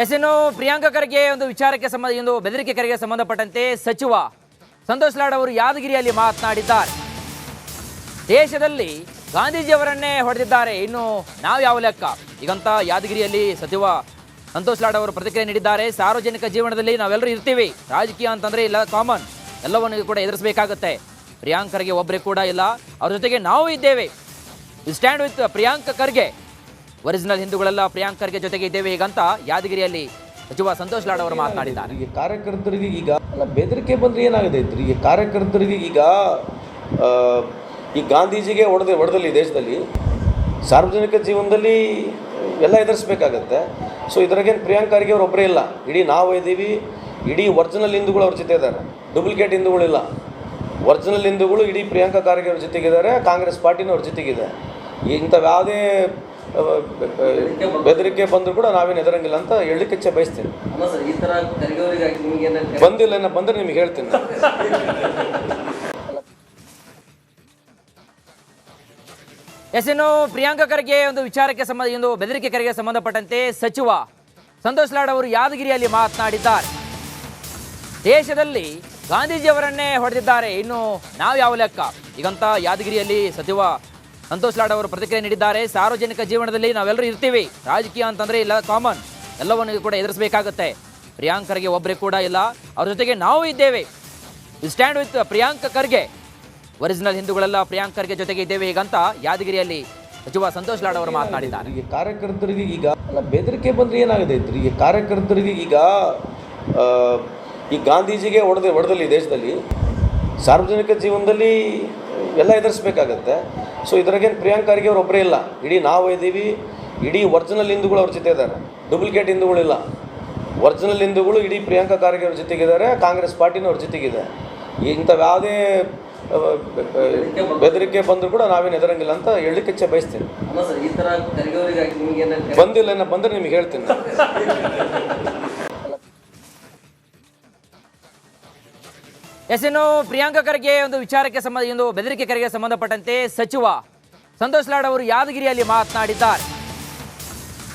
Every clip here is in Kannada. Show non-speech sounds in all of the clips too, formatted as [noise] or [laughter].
ಎಸ್ ಇನ್ನು ಪ್ರಿಯಾಂಕಾ ಖರ್ಗೆ ಒಂದು ವಿಚಾರಕ್ಕೆ ಸಂಬಂಧ, ಒಂದು ಬೆದರಿಕೆ ಕರೆಗೆ ಸಂಬಂಧಪಟ್ಟಂತೆ ಸಚಿವ ಸಂತೋಷ್ ಲಾಡ್ ಅವರು ಯಾದಗಿರಿಯಲ್ಲಿ ಮಾತನಾಡಿದ್ದಾರೆ. ದೇಶದಲ್ಲಿ ಗಾಂಧೀಜಿಯವರನ್ನೇ ಹೊಡೆದಿದ್ದಾರೆ. ಇನ್ನು ನಾವು ಯಾವ ಲೆಕ್ಕ? ಈಗಂತ ಯಾದಗಿರಿಯಲ್ಲಿ ಸಚಿವ ಸಂತೋಷ್ ಲಾಡ್ ಅವರು ಪ್ರತಿಕ್ರಿಯೆ ನೀಡಿದ್ದಾರೆ. ಸಾರ್ವಜನಿಕ ಜೀವನದಲ್ಲಿ ನಾವೆಲ್ಲರೂ ಇರ್ತೀವಿ. ರಾಜಕೀಯ ಅಂತಂದ್ರೆ ಇಲ್ಲ, ಕಾಮನ್. ಎಲ್ಲವನ್ನೂ ಕೂಡ ಎದುರಿಸಬೇಕಾಗತ್ತೆ. ಪ್ರಿಯಾಂಕ್ ಖರ್ಗೆ ಒಬ್ಬರೇ ಕೂಡ ಇಲ್ಲ. ಅವ್ರ ಜೊತೆಗೆ ನಾವು ಇದ್ದೇವೆ. Stand with Priyanka Kharge. Original ಹಿಂದೂಗಳೆಲ್ಲ ಪ್ರಿಯಾಂಕರ್ಗೆ ಜೊತೆಗೆ ಇದ್ದೇವೆ ಹೀಗಂತ ಯಾದಗಿರಿಯಲ್ಲಿ ಸಚಿವ ಸಂತೋಷ್ ಲಾಡ್ ಅವರು ಮಾತನಾಡಿದ್ದಾರೆ. ಈಗ ಕಾರ್ಯಕರ್ತರಿಗೆ ಈಗ ಅಲ್ಲ ಬೆದರಿಕೆ ಬಂದ್ರೆ ಏನಾಗಿದೆ ಈಗ ಕಾರ್ಯಕರ್ತರಿಗೆ ಈಗ ಈ ಗಾಂಧೀಜಿಗೆ ಹೊಡೆದ ಹೊಡೆದಲ್ಲಿ ದೇಶದಲ್ಲಿ ಸಾರ್ವಜನಿಕ ಜೀವನದಲ್ಲಿ ಎಲ್ಲ ಎದುರಿಸ್ಬೇಕಾಗತ್ತೆ. ಸೊ ಇದ್ರಾಗೇನು ಪ್ರಿಯಾಂಕರಿಗೆ ಅವ್ರು ಒಬ್ಬರೇ ಇಲ್ಲ. ಇಡೀ ನಾವು ಇದ್ದೀವಿ, ಇಡೀ ಒರಿಜಿನಲ್ ಹಿಂದೂಗಳು ಅವ್ರ ಜೊತೆ ಇದ್ದಾರೆ. ಡೂಪ್ಲಿಕೇಟ್ ಹಿಂದೂಗಳಿಲ್ಲ ಒರಿಜಿನಲ್ ಹಿಂದೂಗಳು ಇಡೀ ಪ್ರಿಯಾಂಕಾ ಖಾರ್ಗೆ ಅವ್ರ ಜೊತೆಗಿದ್ದಾರೆ, ಕಾಂಗ್ರೆಸ್ ಪಾರ್ಟಿನೂ ಅವ್ರ ಜೊತೆಗಿದೆ. ಇಂಥವು ಯಾವುದೇ ಬೆದರಿಕೆ ಬಂದರೂ ಕೂಡ ನಾವೇನು ಹೆದರಂಗಿಲ್ಲ ಅಂತ ಹೇಳಲಿಕ್ಕೆ ಇಚ್ಛೆ ಬಯಸ್ತೀನಿ. ಬಂದಿಲ್ಲ ಏನೋ ಬಂದರೆ ನಿಮಗೆ ಹೇಳ್ತೀನಿ. ಎಸ್ ಇನ್ನು ಪ್ರಿಯಾಂಕ ಖರ್ಗೆ ಒಂದು ವಿಚಾರಕ್ಕೆ ಸಂಬಂಧ ಒಂದು ಬೆದರಿಕೆ ಕರೆಗೆ ಸಂಬಂಧಪಟ್ಟಂತೆ ಸಚಿವ ಸಂತೋಷ್ ಲಾಡ್ ಅವರು ಯಾದಗಿರಿಯಲ್ಲಿ ಮಾತನಾಡಿದ್ದಾರೆ. ದೇಶದಲ್ಲಿ ಗಾಂಧೀಜಿಯವರನ್ನೇ ಹೊಡೆದಿದ್ದಾರೆ. ಇನ್ನು ನಾವು ಯಾವ ಲೆಕ್ಕ? ಈಗಂತ ಯಾದಗಿರಿಯಲ್ಲಿ ಸಚಿವ ಸಂತೋಷ್ ಲಾಡ್ ಅವರು ಪ್ರತಿಕ್ರಿಯೆ ನೀಡಿದ್ದಾರೆ. ಸಾರ್ವಜನಿಕ ಜೀವನದಲ್ಲಿ ನಾವೆಲ್ಲರೂ ಇರ್ತೀವಿ. ರಾಜಕೀಯ ಅಂತಂದ್ರೆ ಇಲ್ಲ ಕಾಮನ್ ಎಲ್ಲವನ್ನೂ ಕೂಡ ಎದುರಿಸಬೇಕಾಗುತ್ತೆ. ಪ್ರಿಯಾಂಕರ್ಗೆ ಒಬ್ಬರೇ ಕೂಡ ಇಲ್ಲ. ಅವ್ರ ಜೊತೆಗೆ ನಾವು ಇದ್ದೇವೆ. Stand with Priyanka Kharge. Original ಹಿಂದೂಗಳೆಲ್ಲ Priyank Kharge ಜೊತೆಗೆ ಇದ್ದೇವೆ ಈಗಂತ ಯಾದಗಿರಿಯಲ್ಲಿ ಸಚಿವ ಸಂತೋಷ್ ಲಾಡ್ ಅವರು ಮಾತನಾಡಿದ್ದಾರೆ. ಈಗ ಕಾರ್ಯಕರ್ತರಿಗೆ ಈಗ, ಅಲ್ಲ, ಬೆದರಿಕೆ ಬಂದ್ರೆ ಏನಾಗಿದೆ ಈ ಈಗ ಕಾರ್ಯಕರ್ತರಿಗೆ ಈಗ ಈ ಗಾಂಧೀಜಿಗೆ ಹೊಡೆದ ಹೊಡೆದಲ್ಲಿ ಈ ದೇಶದಲ್ಲಿ ಸಾರ್ವಜನಿಕ ಜೀವನದಲ್ಲಿ ಎಲ್ಲ ಎದುರಿಸ್ಬೇಕಾಗತ್ತೆ. ಸೊ ಇದ್ರಾಗೇನು ಪ್ರಿಯಾಂಕ್ ಖರ್ಗೆ ಅವ್ರು ಒಬ್ಬರೇ ಇಲ್ಲ. ಇಡೀ ನಾವು ಇದ್ದೀವಿ ಇಡೀ ಒರಿಜಿನಲ್ ಹಿಂದೂಗಳು ಅವ್ರ ಜೊತೆ ಇದ್ದಾರೆ ಡೂಪ್ಲಿಕೇಟ್ ಹಿಂದೂಗಳಿಲ್ಲ ಒರಿಜಿನಲ್ ಹಿಂದೂಗಳು ಇಡೀ ಪ್ರಿಯಾಂಕಾ ಖರ್ಗೆ ಅವ್ರ ಜೊತೆಗಿದ್ದಾರೆ ಕಾಂಗ್ರೆಸ್ ಪಾರ್ಟಿನೂ ಅವ್ರ ಜೊತೆಗಿದೆ. ಇಂಥವು ಯಾವುದೇ ಬೆದರಿಕೆ ಬಂದರೂ ಕೂಡ ನಾವೇನು ಎದುರಂಗಿಲ್ಲ ಅಂತ ಹೇಳಲಿಕ್ಕೆ ಇಚ್ಛೆ ಬಯಸ್ತೀನಿ. ಬಂದಿಲ್ಲ ಬಂದರೆ ನಿಮ್ಗೆ ಹೇಳ್ತೀನಿ. [laughs] ಎಸ್ ಇನ್ನು ಪ್ರಿಯಾಂಕಾ ಖರ್ಗೆ ಒಂದು ವಿಚಾರಕ್ಕೆ ಸಂಬಂಧ, ಒಂದು ಬೆದರಿಕೆ ಕರೆಗೆ ಸಂಬಂಧಪಟ್ಟಂತೆ ಸಚಿವ ಸಂತೋಷ್ ಲಾಡ್ ಅವರು ಯಾದಗಿರಿಯಲ್ಲಿ ಮಾತನಾಡಿದ್ದಾರೆ.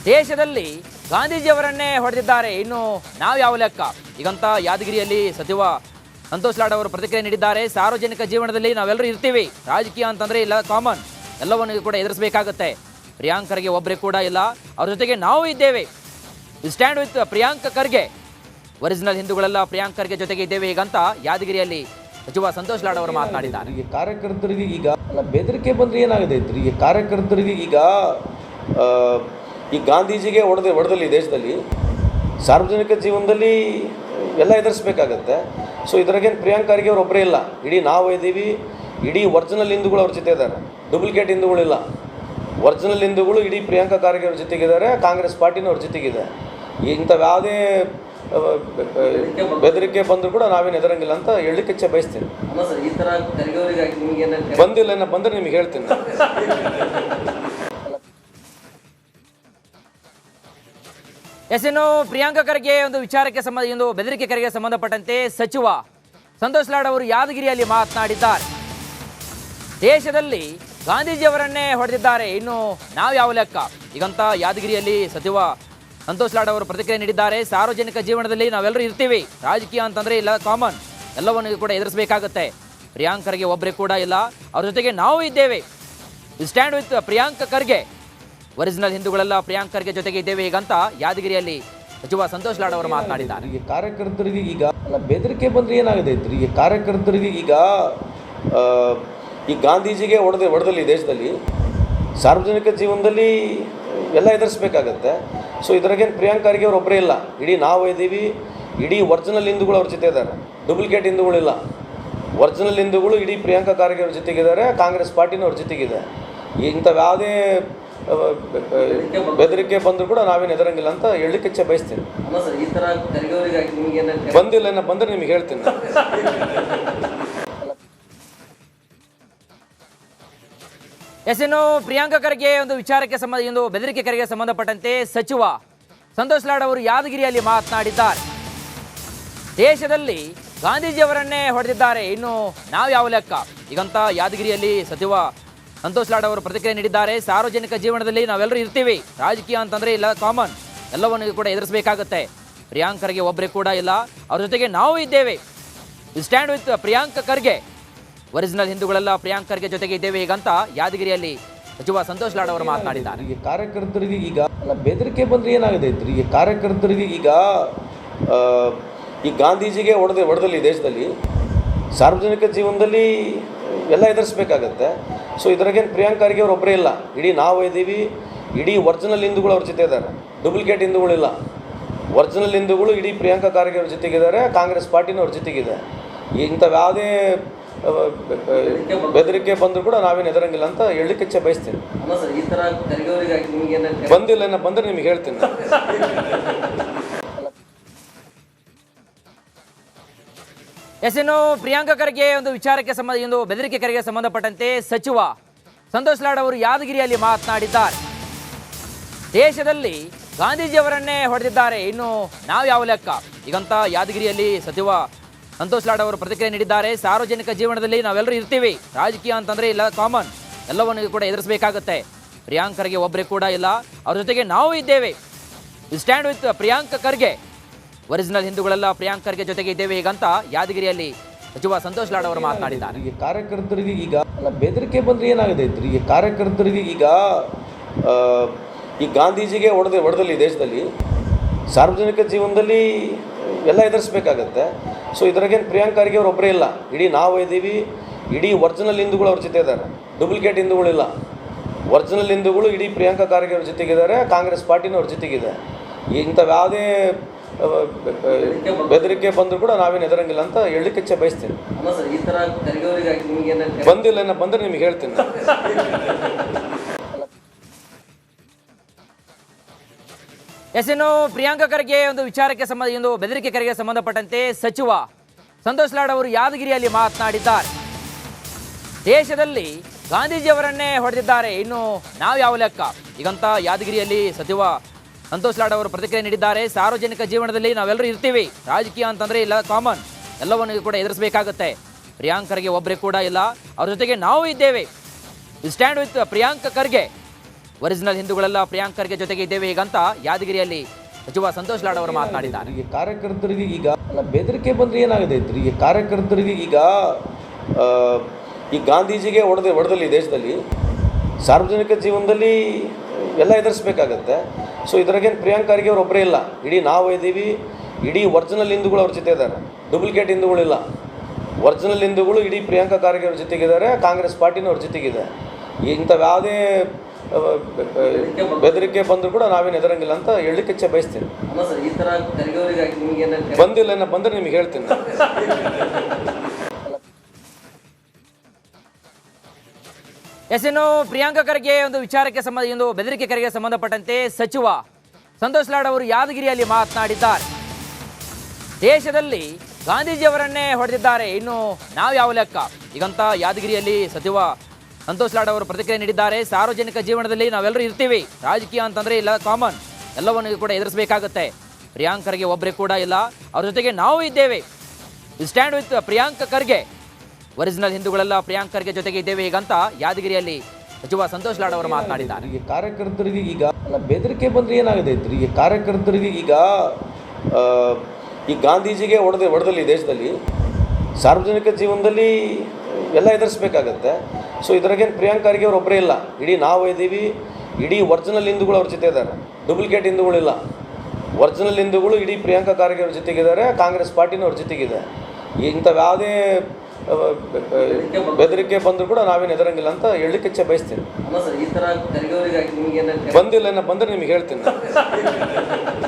ದೇಶದಲ್ಲಿ ಗಾಂಧೀಜಿಯವರನ್ನೇ ಹೊಡೆದಿದ್ದಾರೆ. ಇನ್ನು ನಾವು ಯಾವ ಲೆಕ್ಕ? ಈಗಂತ ಯಾದಗಿರಿಯಲ್ಲಿ ಸಚಿವ ಸಂತೋಷ್ ಲಾಡ್ ಅವರು ಪ್ರತಿಕ್ರಿಯೆ ನೀಡಿದ್ದಾರೆ. ಸಾರ್ವಜನಿಕ ಜೀವನದಲ್ಲಿ ನಾವೆಲ್ಲರೂ ಇರ್ತೀವಿ. ರಾಜಕೀಯ ಅಂತಂದ್ರೆ ಇಲ್ಲ, ಕಾಮನ್. ಎಲ್ಲವನ್ನೂ ಕೂಡ ಎದುರಿಸಬೇಕಾಗುತ್ತೆ. ಪ್ರಿಯಾಂಕ್ ಖರ್ಗೆ ಒಬ್ಬರೇ ಕೂಡ ಇಲ್ಲ. ಅವ್ರ ಜೊತೆಗೆ ನಾವು ಇದ್ದೇವೆ. Stand with Priyanka Kharge. Original ಹಿಂದೂಗಳೆಲ್ಲ ಪ್ರಿಯಾಂಕರ್ಗೆ ಜೊತೆಗೆ ಇದ್ದೇವೆ ಈಗಂತ ಯಾದಗಿರಿಯಲ್ಲಿ ಸಚಿವ ಸಂತೋಷ್ ಲಾಡ್ ಅವರು ಮಾತನಾಡಿದ್ದಾರೆ. ಈಗ ಕಾರ್ಯಕರ್ತರಿಗೆ ಈಗ ಬೆದರಿಕೆ ಬಂದ್ರೆ ಏನಾಗಿದೆ ಈಗ ಕಾರ್ಯಕರ್ತರಿಗೆ ಈಗ ಈ ಗಾಂಧೀಜಿಗೆ ಹೊಡೆದ ಹೊಡೆದಲ್ಲಿ ಈ ದೇಶದಲ್ಲಿ ಸಾರ್ವಜನಿಕ ಜೀವನದಲ್ಲಿ ಎಲ್ಲ ಎದುರಿಸ್ಬೇಕಾಗತ್ತೆ. ಸೊ ಇದ್ರಾಗೇನು ಪ್ರಿಯಾಂಕ್ ಖರ್ಗೆ ಅವ್ರು ಒಬ್ಬರೇ ಇಲ್ಲ. ಇಡೀ ನಾವು ಇದ್ದೀವಿ, ಇಡೀ ಒರಿಜಿನಲ್ ಹಿಂದೂಗಳು ಅವ್ರ ಜೊತೆ ಇದ್ದಾರೆ. ಡೂಪ್ಲಿಕೇಟ್ ಹಿಂದೂಗಳಿಲ್ಲ ಒರಿಜಿನಲ್ ಹಿಂದೂಗಳು ಇಡೀ ಪ್ರಿಯಾಂಕಾ ಖಾರ್ಗೆ ಅವ್ರ ಜೊತೆಗಿದ್ದಾರೆ, ಕಾಂಗ್ರೆಸ್ ಪಾರ್ಟಿನೂ ಅವ್ರ ಜೊತೆಗಿದೆ. ಇಂಥವು ಯಾವುದೇ ಬೆದರಿಕೆ ಬಂದರೂ ಕೂಡ ನಾವೇನು ಹೆದರಂಗಿಲ್ಲ ಅಂತ ಹೇಳಲಿಕ್ಕೆ ಇಚ್ಛೆ ಬಯಸ್ತೀನಿ. ಸರ್ ಈ ತರ ಖರ್ಗೆಯವರಿಗಾಗಿ ನಿಮ್ಗೆ ಏನಾದ್ರು ಬಂದಿಲ್ಲ ನಾ ಬಂದರೆ ನಿಮಗೆ ಹೇಳ್ತೀನಿ. ಎಸ್ ಇನ್ನು ಪ್ರಿಯಾಂಕ ಖರ್ಗೆ ಒಂದು ವಿಚಾರಕ್ಕೆ ಸಂಬಂಧ ಒಂದು ಬೆದರಿಕೆ ಕರೆಗೆ ಸಂಬಂಧಪಟ್ಟಂತೆ ಸಚಿವ ಸಂತೋಷ್ ಲಾಡ್ ಅವರು ಯಾದಗಿರಿಯಲ್ಲಿ ಮಾತನಾಡಿದ್ದಾರೆ. ದೇಶದಲ್ಲಿ ಗಾಂಧೀಜಿಯವರನ್ನೇ ಹೊಡೆದಿದ್ದಾರೆ. ಇನ್ನು ನಾವು ಯಾವ ಲೆಕ್ಕ? ಈಗಂತ ಯಾದಗಿರಿಯಲ್ಲಿ ಸಚಿವ ಸಂತೋಷ್ ಲಾಡ್ ಅವರು ಪ್ರತಿಕ್ರಿಯೆ ನೀಡಿದ್ದಾರೆ. ಸಾರ್ವಜನಿಕ ಜೀವನದಲ್ಲಿ ನಾವೆಲ್ಲರೂ ಇರ್ತೀವಿ. ರಾಜಕೀಯ ಅಂತಂದ್ರೆ ಇಲ್ಲ ಕಾಮನ್ ಎಲ್ಲವನ್ನು ಕೂಡ ಎದುರಿಸಬೇಕಾಗುತ್ತೆ. ಪ್ರಿಯಾಂಕರ್ಗೆ ಒಬ್ಬರೇ ಕೂಡ ಇಲ್ಲ. ಅವ್ರ ಜೊತೆಗೆ ನಾವು ಇದ್ದೇವೆ. Stand with Priyank Kharge. Original ಹಿಂದೂಗಳೆಲ್ಲ ಪ್ರಿಯಾಂಕರ್ಗೆ ಜೊತೆಗೆ ಇದ್ದೇವೆ ಈಗಂತ ಯಾದಗಿರಿಯಲ್ಲಿ ಸಚಿವ ಸಂತೋಷ್ ಲಾಡ್ ಅವರು ಮಾತನಾಡಿದ್ದಾರೆ. ಈಗ ಕಾರ್ಯಕರ್ತರಿಗೆ ಈಗ, ಅಲ್ಲ, ಬೆದರಿಕೆ ಬಂದ್ರೆ ಏನಾಗಿದೆ ಈ ಈಗ ಕಾರ್ಯಕರ್ತರಿಗೆ ಈಗ ಈ ಗಾಂಧೀಜಿಗೆ ಹೊಡೆದ ಹೊಡೆದಲ್ಲಿ ದೇಶದಲ್ಲಿ ಸಾರ್ವಜನಿಕ ಜೀವನದಲ್ಲಿ ಎಲ್ಲ ಎದುರಿಸ್ಬೇಕಾಗತ್ತೆ. ಸೊ ಇದ್ರಾಗೇನು ಪ್ರಿಯಾಂಕ್ ಖರ್ಗೆ ಅವ್ರು ಒಬ್ಬರೇ ಇಲ್ಲ. ಇಡೀ ನಾವು ಇದ್ದೀವಿ ಇಡೀ ಒರಿಜಿನಲ್ ಹಿಂದೂಗಳು ಅವ್ರ ಜೊತೆ ಇದ್ದಾರೆ ಡೂಪ್ಲಿಕೇಟ್ ಹಿಂದೂಗಳಿಲ್ಲ ಒರಿಜಿನಲ್ ಹಿಂದೂಗಳು ಇಡೀ ಪ್ರಿಯಾಂಕಾ ಖರ್ಗೆ ಅವ್ರ ಜೊತೆಗಿದ್ದಾರೆ ಕಾಂಗ್ರೆಸ್ ಪಾರ್ಟಿನೂ ಅವ್ರ ಜೊತೆಗಿದೆ. ಇಂಥವು ಯಾವುದೇ ಬೆದರಿಕೆ ಬಂದರೂ ಕೂಡ ನಾವೇನು ಎದುರಂಗಿಲ್ಲ ಅಂತ ಹೇಳಲಿಕ್ಕೆ ಇಚ್ಛೆ ಬಯಸ್ತೀನಿ. ಬಂದಿಲ್ಲ ಬಂದರೆ ನಿಮಗೆ ಹೇಳ್ತೀನಿ. [laughs] ಎಸ್ ಇನ್ನು ಪ್ರಿಯಾಂಕ ಖರ್ಗೆ ಒಂದು ವಿಚಾರಕ್ಕೆ ಸಂಬಂಧ, ಒಂದು ಬೆದರಿಕೆ ಕರೆಗೆ ಸಂಬಂಧಪಟ್ಟಂತೆ ಸಚಿವ ಸಂತೋಷ್ ಲಾಡ್ ಅವರು ಯಾದಗಿರಿಯಲ್ಲಿ ಮಾತನಾಡಿದ್ದಾರೆ. ದೇಶದಲ್ಲಿ ಗಾಂಧೀಜಿಯವರನ್ನೇ ಹೊಡೆದಿದ್ದಾರೆ. ಇನ್ನು ನಾವು ಯಾವ ಲೆಕ್ಕ? ಈಗಂತ ಯಾದಗಿರಿಯಲ್ಲಿ ಸಚಿವ ಸಂತೋಷ್ ಲಾಡ್ ಅವರು ಪ್ರತಿಕ್ರಿಯೆ ನೀಡಿದ್ದಾರೆ. ಸಾರ್ವಜನಿಕ ಜೀವನದಲ್ಲಿ ನಾವೆಲ್ಲರೂ ಇರ್ತೀವಿ. ರಾಜಕೀಯ ಅಂತಂದ್ರೆ ಇಲ್ಲ ಕಾಮನ್ ಎಲ್ಲವನ್ನೂ ಕೂಡ ಎದುರಿಸಬೇಕಾಗುತ್ತೆ. ಪ್ರಿಯಾಂಕ್ ಖರ್ಗೆ ಒಬ್ಬರೇ ಕೂಡ ಇಲ್ಲ. ಅವ್ರ ಜೊತೆಗೆ ನಾವು ಇದ್ದೇವೆ. Stand with Priyank Kharge. Original ಹಿಂದೂಗಳೆಲ್ಲ ಪ್ರಿಯಾಂಕರ್ಗೆ ಜೊತೆಗೆ ಇದ್ದೇವೆ ಈಗಂತ ಯಾದಗಿರಿಯಲ್ಲಿ ಸಚಿವ ಸಂತೋಷ್ ಲಾಡ್ ಅವರು ಮಾತನಾಡಿದ್ದಾರೆ. ಈಗ ಕಾರ್ಯಕರ್ತರಿಗೆ ಈಗ ಅಲ್ಲ, ಬೆದರಿಕೆ ಬಂದ್ರೆ ಏನಾಗದೈತ್ರಿ ಈಗ ಕಾರ್ಯಕರ್ತರಿಗೆ ಈಗ ಈ ಗಾಂಧೀಜಿಗೆ ಹೊಡೆದ ಹೊಡೆದಲ್ಲಿ ದೇಶದಲ್ಲಿ ಸಾರ್ವಜನಿಕ ಜೀವನದಲ್ಲಿ ಎಲ್ಲ ಎದುರಿಸ್ಬೇಕಾಗತ್ತೆ. ಸೊ ಇದ್ರಾಗೇನು ಪ್ರಿಯಾಂಕಾರಿಗೆ ಅವ್ರು ಒಬ್ಬರೇ ಇಲ್ಲ. ಇಡೀ ನಾವು ಇದ್ದೀವಿ, ಇಡೀ ಒರಿಜಿನಲ್ ಹಿಂದೂಗಳು ಅವ್ರ ಜೊತೆ ಇದ್ದಾರೆ. ಡೂಪ್ಲಿಕೇಟ್ ಹಿಂದೂಗಳಿಲ್ಲ ಒರ್ಜಿನಲ್ ಹಿಂದೂಗಳು ಇಡೀ ಪ್ರಿಯಾಂಕಾ ಖಾರ್ಗೆ ಅವ್ರ ಜೊತೆಗಿದ್ದಾರೆ, ಕಾಂಗ್ರೆಸ್ ಪಾರ್ಟಿನೂ ಅವ್ರ ಜೊತೆಗಿದೆ. ಇಂಥವು ಯಾವುದೇ ಬೆದರಿಕೆ ಬಂದರೂ ಕೂಡ ನಾವೇನು ಎದುರಂಗಿಲ್ಲ ಅಂತ ಹೇಳಲಿಕ್ಕೆ ಇಚ್ಛೆ ಬಯಸ್ತೀನಿ. ಬಂದಿಲ್ಲ ನಾ ಬಂದರೆ ನಿಮಗೆ ಹೇಳ್ತೀನಿ. ಎಸ್ ಇನ್ನು ಪ್ರಿಯಾಂಕ ಖರ್ಗೆ ಒಂದು ವಿಚಾರಕ್ಕೆ ಸಂಬಂಧ ಒಂದು ಬೆದರಿಕೆ ಕರೆಗೆ ಸಂಬಂಧಪಟ್ಟಂತೆ ಸಚಿವ ಸಂತೋಷ್ ಲಾಡ್ ಅವರು ಯಾದಗಿರಿಯಲ್ಲಿ ಮಾತನಾಡಿದ್ದಾರೆ. ದೇಶದಲ್ಲಿ ಗಾಂಧೀಜಿಯವರನ್ನೇ ಹೊಡೆದಿದ್ದಾರೆ. ಇನ್ನು ನಾವು ಯಾವ ಲೆಕ್ಕ? ಈಗಂತ ಯಾದಗಿರಿಯಲ್ಲಿ ಸಚಿವ ಸಂತೋಷ್ ಲಾಡ್ ಅವರು ಪ್ರತಿಕ್ರಿಯೆ ನೀಡಿದ್ದಾರೆ. ಸಾರ್ವಜನಿಕ ಜೀವನದಲ್ಲಿ ನಾವೆಲ್ಲರೂ ಇರ್ತೀವಿ. ರಾಜಕೀಯ ಅಂತಂದ್ರೆ ಇಲ್ಲ ಕಾಮನ್ ಎಲ್ಲವನ್ನೂ ಕೂಡ ಎದುರಿಸಬೇಕಾಗುತ್ತೆ. ಪ್ರಿಯಾಂಕ್ ಖರ್ಗೆ ಒಬ್ಬರೇ ಕೂಡ ಇಲ್ಲ. ಅವ್ರ ಜೊತೆಗೆ ನಾವು ಇದ್ದೇವೆ. Stand with Priyanka Kharge. Original ಹಿಂದೂಗಳೆಲ್ಲ Priyank Kharge ಜೊತೆಗೆ ಇದ್ದೇವೆ ಈಗಂತ ಯಾದಗಿರಿಯಲ್ಲಿ ಸಚಿವ ಸಂತೋಷ್ ಲಾಡ್ ಅವರು ಮಾತನಾಡಿದ್ದಾರೆ. ಈಗ ಕಾರ್ಯಕರ್ತರಿಗೆ ಈಗ ಅಲ್ಲ, ಬೆದರಿಕೆ ಬಂದ್ರೆ ಏನಾಗುತ್ತೆ ಈಗ ಕಾರ್ಯಕರ್ತರಿಗೆ ಈಗ ಈ ಗಾಂಧೀಜಿಗೆ ಹೊಡೆದ ಹೊಡೆದಲ್ಲಿ ದೇಶದಲ್ಲಿ ಸಾರ್ವಜನಿಕ ಜೀವನದಲ್ಲಿ ಎಲ್ಲ ಎದುರಿಸ್ಬೇಕಾಗತ್ತೆ. ಸೊ ಇದ್ರಾಗೇನು ಪ್ರಿಯಾಂಕಾ ಖರ್ಗೆ ಅವ್ರು ಒಬ್ಬರೇ ಇಲ್ಲ. ಇಡೀ ನಾವು ಇದ್ದೀವಿ ಇಡೀ ಒರ್ಜಿನಲ್ ಹಿಂದೂಗಳು ಅವ್ರ ಜೊತೆ ಇದ್ದಾರೆ ಡೂಪ್ಲಿಕೇಟ್ ಹಿಂದೂಗಳಿಲ್ಲ ಒರ್ಜಿನಲ್ ಹಿಂದೂಗಳು ಇಡೀ ಪ್ರಿಯಾಂಕಾ ಖರ್ಗೆ ಅವ್ರ ಜೊತೆಗಿದ್ದಾರೆ ಕಾಂಗ್ರೆಸ್ ಪಾರ್ಟಿನೂ ಅವ್ರ ಜೊತೆಗಿದೆ. ಇಂಥವು ಯಾವುದೇ ಬೆದರಿಕೆ ಬಂದರೂ ಕೂಡ ನಾವೇನು ಹೆದರಂಗಿಲ್ಲ ಅಂತ ಹೇಳಲಿಕ್ಕೆ ಇಚ್ಛೆ ಬಯಸ್ತೀನಿ. ಬಂದಿಲ್ಲ ಬಂದರೆ ನಿಮಗೆ ಹೇಳ್ತೀನಿ. [laughs] ಎಸ್ ಇನ್ನು ಪ್ರಿಯಾಂಕಾ ಖರ್ಗೆ ಒಂದು ವಿಚಾರಕ್ಕೆ ಸಂಬಂಧ, ಒಂದು ಬೆದರಿಕೆ ಕರೆಗೆ ಸಂಬಂಧಪಟ್ಟಂತೆ ಸಚಿವ ಸಂತೋಷ್ ಲಾಡ್ ಅವರು ಯಾದಗಿರಿಯಲ್ಲಿ ಮಾತನಾಡಿದ್ದಾರೆ. ದೇಶದಲ್ಲಿ ಗಾಂಧೀಜಿಯವರನ್ನೇ ಹೊಡೆದಿದ್ದಾರೆ. ಇನ್ನು ನಾವು ಯಾವ ಲೆಕ್ಕ? ಈಗಂತ ಯಾದಗಿರಿಯಲ್ಲಿ ಸಚಿವ ಸಂತೋಷ್ ಲಾಡ್ ಅವರು ಪ್ರತಿಕ್ರಿಯೆ ನೀಡಿದ್ದಾರೆ. ಸಾರ್ವಜನಿಕ ಜೀವನದಲ್ಲಿ ನಾವೆಲ್ಲರೂ ಇರ್ತೀವಿ. ರಾಜಕೀಯ ಅಂತಂದ್ರೆ ಇಲ್ಲ, ಕಾಮನ್. ಎಲ್ಲವನ್ನೂ ಕೂಡ ಎದುರಿಸಬೇಕಾಗುತ್ತೆ. ಪ್ರಿಯಾಂಕ್ ಖರ್ಗೆ ಒಬ್ಬರೇ ಕೂಡ ಇಲ್ಲ. ಅವ್ರ ಜೊತೆಗೆ ನಾವು ಇದ್ದೇವೆ. Stand with Priyank Kharge. Original ಹಿಂದೂಗಳೆಲ್ಲ ಪ್ರಿಯಾಂಕರ್ಗೆ ಜೊತೆಗೆ ಇದ್ದೇವೆ ಈಗಂತ ಯಾದಗಿರಿಯಲ್ಲಿ ಸಚಿವ ಸಂತೋಷ್ ಲಾಡ್ ಅವರು ಮಾತನಾಡಿದ್ದಾರೆ. ಈಗ ಕಾರ್ಯಕರ್ತರಿಗೆ ಈಗ ಬೆದರಿಕೆ ಬಂದ್ರೆ ಏನಾಗದೈತ್ರಿ ಈಗ ಕಾರ್ಯಕರ್ತರಿಗೆ ಈಗ ಈ ಗಾಂಧೀಜಿಗೆ ಹೊಡೆದ ಹೊಡೆದಲ್ಲಿ ದೇಶದಲ್ಲಿ ಸಾರ್ವಜನಿಕ ಜೀವನದಲ್ಲಿ ಎಲ್ಲ ಎದುರಿಸ್ಬೇಕಾಗತ್ತೆ. ಸೊ ಇದ್ರಾಗೇನು ಪ್ರಿಯಾಂಕರಿಗೆ ಅವ್ರು ಒಬ್ಬರೇ ಇಲ್ಲ. ಇಡೀ ನಾವು ಇದ್ದೀವಿ, ಇಡೀ ಒರಿಜಿನಲ್ ಹಿಂದೂಗಳು ಅವ್ರ ಜೊತೆ ಇದ್ದಾರೆ. ಡೂಪ್ಲಿಕೇಟ್ ಹಿಂದೂಗಳಿಲ್ಲ ಒರಿಜಿನಲ್ ಹಿಂದೂಗಳು ಇಡೀ ಪ್ರಿಯಾಂಕಾ ಖಾರ್ಗೆ ಅವ್ರ ಜೊತೆಗಿದ್ದಾರೆ, ಕಾಂಗ್ರೆಸ್ ಪಾರ್ಟಿನೂ ಅವ್ರ ಜೊತೆಗಿದೆ. ಇಂಥವು ಯಾವುದೇ ಬೆದರಿಕೆ ಬಂದರೂ ಕೂಡ ನಾವೇನು ಹೆದರಂಗಿಲ್ಲ ಅಂತ ಹೇಳಲಿಕ್ಕೆ ಇಚ್ಛೆ ಬಯಸ್ತೀನಿ. ಬಂದಿಲ್ಲ ನಾ ಬಂದರೆ ನಿಮಗೆ ಹೇಳ್ತೀನಿ. ಎಸ್ ಇನ್ನು ಪ್ರಿಯಾಂಕ ಖರ್ಗೆ ಒಂದು ವಿಚಾರಕ್ಕೆ ಸಂಬಂಧ ಒಂದು ಬೆದರಿಕೆ ಕರೆಗೆ ಸಂಬಂಧಪಟ್ಟಂತೆ ಸಚಿವ ಸಂತೋಷ್ ಲಾಡ್ ಅವರು ಯಾದಗಿರಿಯಲ್ಲಿ ಮಾತನಾಡಿದ್ದಾರೆ. ದೇಶದಲ್ಲಿ ಗಾಂಧೀಜಿಯವರನ್ನೇ ಹೊಡೆದಿದ್ದಾರೆ. ಇನ್ನು ನಾವು ಯಾವ ಲೆಕ್ಕ? ಈಗಂತ ಯಾದಗಿರಿಯಲ್ಲಿ ಸಚಿವ ಸಂತೋಷ್ ಲಾಡ್ ಅವರು ಪ್ರತಿಕ್ರಿಯೆ ನೀಡಿದ್ದಾರೆ. ಸಾರ್ವಜನಿಕ ಜೀವನದಲ್ಲಿ ನಾವೆಲ್ಲರೂ ಇರ್ತೀವಿ. ರಾಜಕೀಯ ಅಂತಂದ್ರೆ ಇಲ್ಲ ಕಾಮನ್ ಎಲ್ಲವನ್ನೂ ಕೂಡ ಎದುರಿಸಬೇಕಾಗುತ್ತೆ. ಪ್ರಿಯಾಂಕರ್ಗೆ ಒಬ್ಬರೇ ಕೂಡ ಇಲ್ಲ. ಅವ್ರ ಜೊತೆಗೆ ನಾವು ಇದ್ದೇವೆ. Stand with Priyank Kharge. Original ಹಿಂದೂಗಳೆಲ್ಲ ಪ್ರಿಯಾಂಕರ್ಗೆ ಜೊತೆಗೆ ಇದ್ದೇವೆ ಈಗಂತ ಯಾದಗಿರಿಯಲ್ಲಿ ಸಚಿವ ಸಂತೋಷ್ ಲಾಡ್ ಅವರು ಮಾತನಾಡಿದ್ದಾರೆ. ಈಗ ಕಾರ್ಯಕರ್ತರಿಗೆ ಈಗ ಬೆದರಿಕೆ ಬಂದ್ರೆ ಏನಾಗಿದೆ ಈಗ ಕಾರ್ಯಕರ್ತರಿಗೆ ಈಗ ಈ ಗಾಂಧೀಜಿಗೆ ಹೊಡೆದ ಹೊಡೆದಲ್ಲಿ ದೇಶದಲ್ಲಿ ಸಾರ್ವಜನಿಕ ಜೀವನದಲ್ಲಿ ಎಲ್ಲ ಎದುರಿಸ್ಬೇಕಾಗತ್ತೆ. ಸೊ ಇದ್ರಾಗೇನು ಪ್ರಿಯಾಂಕ್ ಖರ್ಗೆ ಅವ್ರು ಒಬ್ಬರೇ ಇಲ್ಲ. ಇಡೀ ನಾವು ಇದ್ದೀವಿ ಇಡೀ ಒರಿಜಿನಲ್ ಹಿಂದೂಗಳು ಅವ್ರ ಜೊತೆ ಇದ್ದಾರೆ ಡೂಪ್ಲಿಕೇಟ್ ಹಿಂದೂಗಳಿಲ್ಲ ಒರಿಜಿನಲ್ ಹಿಂದೂಗಳು ಇಡೀ ಪ್ರಿಯಾಂಕಾ ಖರ್ಗೆ ಅವ್ರ ಜೊತೆಗಿದ್ದಾರೆ ಕಾಂಗ್ರೆಸ್ ಪಾರ್ಟಿನೂ ಅವ್ರ ಜೊತೆಗಿದೆ ಇಂಥವು ಯಾವುದೇ ಬೆದರಿಕೆ ಬಂದರೂ ಕೂಡ ನಾವೇನು ಎದುರಂಗಿಲ್ಲ ಅಂತ ಹೇಳಲಿಕ್ಕೆ ಇಚ್ಛೆ ಬಯಸ್ತೀನಿ. ಬಂದಿಲ್ಲ ಬಂದರೆ ನಿಮಗೆ ಹೇಳ್ತೀನಿ. [laughs]